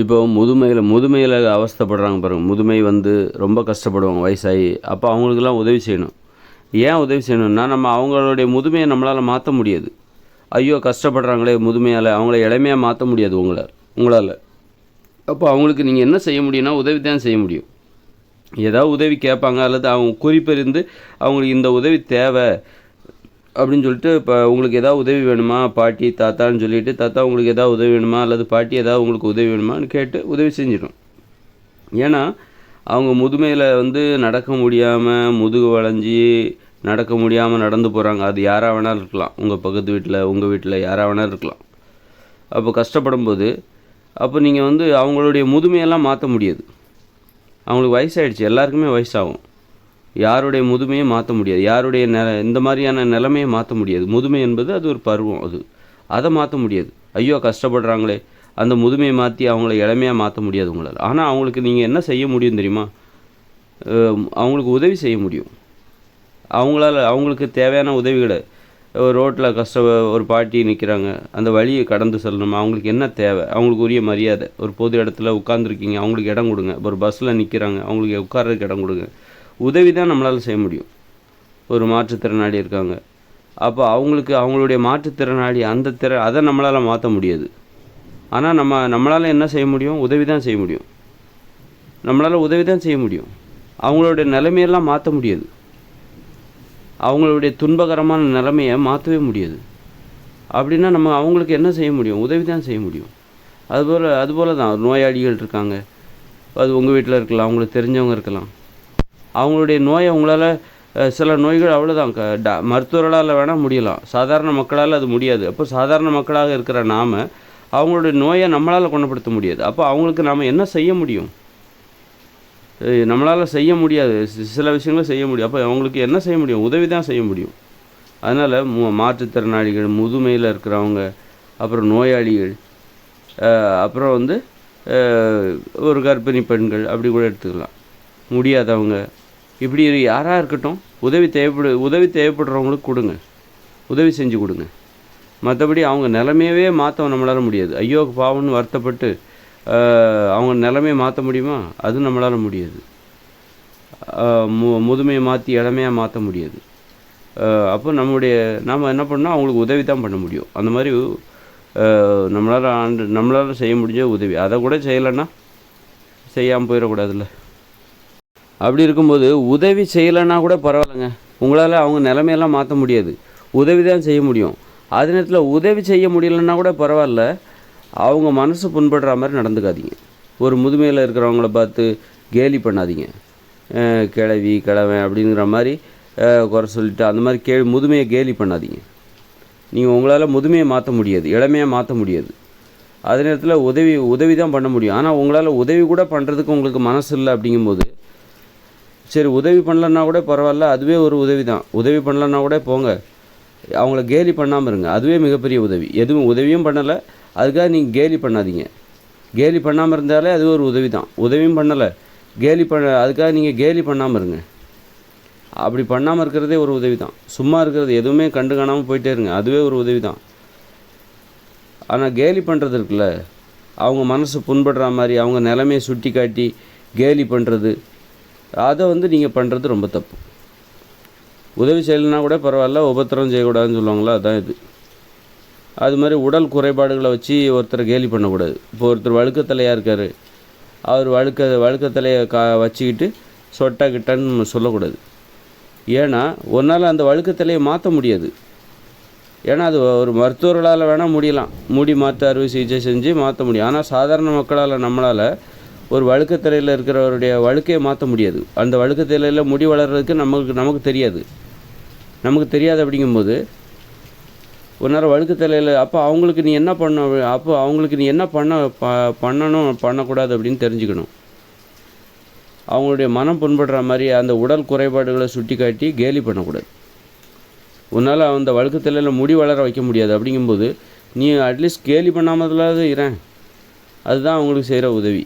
இப்போ முதுமையில் முதுமையில் அவஸ்தைப்படுறாங்க பாருங்கள் முதுமை வந்து ரொம்ப கஷ்டப்படுவாங்க வயசாகி. அப்போ அவங்களுக்கெல்லாம் உதவி செய்யணும். ஏன் உதவி செய்யணும்னா நம்ம அவங்களுடைய முதுமையை நம்மளால் மாற்ற முடியாது. ஐயோ கஷ்டப்படுறாங்களே முதுமையால். அவங்கள இளமையாக மாற்ற முடியாது உங்களால் உங்களால். அப்போ அவங்களுக்கு நீங்கள் என்ன செய்ய முடியும்னா உதவி தான் செய்ய முடியும். ஏதாவது உதவி கேட்பாங்க அல்லது அவங்க குறிப்பறிந்து அவங்களுக்கு இந்த உதவி தேவை. அப்படின்னு சொல்லிட்டு இப்போ உங்களுக்கு ஏதாவது உதவி வேணுமா? பாட்டி தாத்தான்னு சொல்லிட்டு தாத்தா உங்களுக்கு ஏதாவது உதவி வேணுமா? அல்லது பாட்டி ஏதாவது உங்களுக்கு உதவி வேணுமான்னு கேட்டு உதவி செஞ்சிடும். ஏன்னா அவங்க முதுமையில் வந்து நடக்க முடியாமல் முதுகு வளைஞ்சி நடக்க முடியாமல் நடந்து போகிறாங்க அது யாராக வேணாலும் இருக்கலாம். உங்கள் பக்கத்து வீட்டில் உங்கள் வீட்டில் யாராக வேணாலும் இருக்கலாம். அப்போ கஷ்டப்படும் போது அப்போ நீங்கள் வந்து அவங்களுடைய முதுமையெல்லாம் மாற்ற முடியாது. அவங்களுக்கு வயசாயிடுச்சு. எல்லாருக்குமே வயசாகும். யாருடைய முதுமையை மாற்ற முடியாது. யாருடைய நெ இந்த மாதிரியான நிலைமையை மாற்ற முடியாது. முதுமை என்பது அது ஒரு பருவம் அது. அதை மாற்ற முடியாது. ஐயோ கஷ்டப்படுறாங்களே. அந்த முதுமையை மாற்றி அவங்கள இளமையாக மாற்ற முடியாது உங்களால். ஆனால் அவங்களுக்கு நீங்கள் என்ன செய்ய முடியும் தெரியுமா? அவங்களுக்கு உதவி செய்ய முடியும். அவங்களால அவங்களுக்கு தேவையான உதவிகளை ரோட்டில் கஷ்ட ஒரு பாட்டி நிற்கிறாங்க அந்த வழியை கடந்து செல்லணும். அவங்களுக்கு என்ன தேவை? அவங்களுக்கு உரிய மரியாதை. ஒரு பொது இடத்துல உட்காந்துருக்கீங்க அவங்களுக்கு இடம் கொடுங்க. ஒரு பஸ்ஸில் நிற்கிறாங்க அவங்களுக்கு உட்கார்றதுக்கு இடம் கொடுங்க. உதவி தான் நம்மளால் செய்ய முடியும். ஒரு மாற்றுத்திறனாளி இருக்காங்க. அப்போ அவங்களுக்கு அவங்களுடைய மாற்றுத்திறனாளி அந்த திற அதை நம்மளால் மாற்ற முடியாது. ஆனால் நம்ம நம்மளால் என்ன செய்ய முடியும்? உதவி தான் செய்ய முடியும். நம்மளால் உதவி தான் செய்ய முடியும். அவங்களுடைய நிலைமையெல்லாம் மாற்ற முடியாது. அவங்களுடைய துன்பகரமான நிலைமையை மாற்றவே முடியாது. அப்படின்னா நம்ம அவங்களுக்கு என்ன செய்ய முடியும்? உதவி தான் செய்ய முடியும். அதுபோல் அதுபோல் தான் நோயாளிகள் இருக்காங்க. அது உங்கள் வீட்டில் இருக்கலாம் அவங்களுக்கு தெரிஞ்சவங்க இருக்கலாம். அவங்களுடைய நோயை உங்களால் சில நோய்கள் அவ்வளோதான் க டா மருத்துவர்களால் வேணால் முடியலாம். சாதாரண மக்களால் அது முடியாது. அப்போ சாதாரண மக்களாக இருக்கிற நாம் அவங்களுடைய நோயை நம்மளால் குணப்படுத்த முடியாது. அப்போ அவங்களுக்கு நாம் என்ன செய்ய முடியும்? நம்மளால் செய்ய முடியாது. சில விஷயங்களை செய்ய முடியும். அப்போ அவங்களுக்கு என்ன செய்ய முடியும்? உதவி தான் செய்ய முடியும். அதனால் மு மாற்றுத்திறனாளிகள் முதுமையில் இருக்கிறவங்க அப்புறம் நோயாளிகள் அப்புறம் வந்து ஒரு கர்ப்பிணி பெண்கள் அப்படி கூட எடுத்துக்கலாம். முடியாதவங்க இப்படி யாராக இருக்கட்டும் உதவி தேவைப்படு உதவி தேவைப்படுறவங்களுக்கு கொடுங்க. உதவி செஞ்சு கொடுங்க. மற்றபடி அவங்க நிலமையவே மாற்ற நம்மளால் முடியாது. ஐயோ பாவம்னு வருத்தப்பட்டு அவங்க நிலமையை மாற்ற முடியுமா? அது நம்மளால் முடியாது. மு முதுமையை மாற்றி இளமையாக மாற்ற முடியாது. அப்போ நம்முடைய நாம் என்ன பண்ணோம் அவங்களுக்கு உதவி தான் பண்ண முடியும். அந்த மாதிரி நம்மளால் ஆண்டு நம்மளால் செய்ய முடிஞ்ச உதவி. அதை கூட செய்யலைன்னா செய்யாமல் போயிடக்கூடாதுல்ல. அப்படி இருக்கும்போது உதவி செய்யலைன்னா கூட பரவாயில்லைங்க. உங்களால் அவங்க நிலைமையெல்லாம் மாற்ற முடியாது. உதவி தான் செய்ய முடியும். அதே நேரத்தில் உதவி செய்ய முடியலன்னா கூட பரவாயில்ல. அவங்க மனசு புண்படுற மாதிரி நடந்துக்காதீங்க. ஒரு முதுமையில் இருக்கிறவங்கள பார்த்து கேலி பண்ணாதீங்க. கிழவி கிழவன் அப்படிங்கிற மாதிரி குறை சொல்லிட்டு அந்த மாதிரி கே முதுமையை கேலி பண்ணாதீங்க. நீங்கள் உங்களால் முதுமையை மாற்ற முடியாது. இளமையாக மாற்ற முடியாது. அதே நேரத்தில் உதவி உதவி தான் பண்ண முடியும். ஆனால் உங்களால் உதவி கூட பண்ணுறதுக்கு உங்களுக்கு மனசு இல்லை அப்படிங்கும்போது சரி உதவி பண்ணலன்னா கூட பரவாயில்ல அதுவே ஒரு உதவி தான் உதவி பண்ணலன்னா கூட போங்க. அவங்கள கேலி பண்ணாமல் இருங்க. அதுவே மிகப்பெரிய உதவி. எதுவும் உதவியும் பண்ணலை. அதுக்காக நீங்கள் கேலி பண்ணாதீங்க. கேலி பண்ணாமல் இருந்தாலே அது ஒரு உதவி தான் உதவியும் பண்ணலை. கேலி பண்ண அதுக்காக நீங்கள் கேலி பண்ணாமல் இருங்க. அப்படி பண்ணாமல் இருக்கிறதே ஒரு உதவி தான் சும்மா இருக்கிறது எதுவுமே கண்டு காணாமல் போயிட்டே இருங்க. அதுவே ஒரு உதவி தான் ஆனால் கேலி பண்ணுறது இருக்குல்ல. அவங்க மனசு புண்படுற மாதிரி அவங்க நிலமையை சுட்டி காட்டி கேலி பண்ணுறது அதை வந்து நீங்கள் பண்ணுறது ரொம்ப தப்பு. உதவி செய்யலைன்னா கூட பரவாயில்ல உபத்திரம் செய்யக்கூடாதுன்னு சொல்லுவாங்களா அதான் இது. அது மாதிரி உடல் குறைபாடுகளை வச்சு ஒருத்தரை கேலி பண்ணக்கூடாது. இப்போ ஒருத்தர் வழுக்கத்தலையாக இருக்கார் அவர் வழுக்க வழுக்கத்தலையை கா வச்சுக்கிட்டு சொட்டா கிட்டன்னு சொல்லக்கூடாது. ஏன்னா ஒன்றால் அந்த வழுக்கத்தலையை மாற்ற முடியாது. ஏன்னா அது ஒரு மருத்துவர்களால் வேணால் முடியலாம். முடி மாற்ற அறுவை சிகிச்சை செஞ்சு மாற்ற முடியும். ஆனால் சாதாரண மக்களால் நம்மளால் ஒரு வழுக்கத்திரையில் இருக்கிறவருடைய வழுக்கையை மாற்ற முடியாது. அந்த வழுக்கத்திரையில் முடி வளர்கிறதுக்கு நமக்கு நமக்கு தெரியாது. நமக்கு தெரியாது அப்படிங்கும்போது ஒரு நேரம் வழுக்கத்திரையில் அப்போ அவங்களுக்கு நீ என்ன பண்ண அப்போ அவங்களுக்கு நீ என்ன பண்ண ப பண்ணணும் பண்ணக்கூடாது அப்படின்னு தெரிஞ்சுக்கணும். அவங்களுடைய மனம் புண்படுற மாதிரி அந்த உடல் குறைபாடுகளை சுட்டி காட்டி கேலி பண்ணக்கூடாது. உன்னால் அந்த வழுக்கத்திரையில் முடி வளர வைக்க முடியாது. அப்படிங்கும்போது நீ அட்லீஸ்ட் கேலி பண்ணாமலாவது இறேன். அதுதான் அவங்களுக்கு செய்கிற உதவி.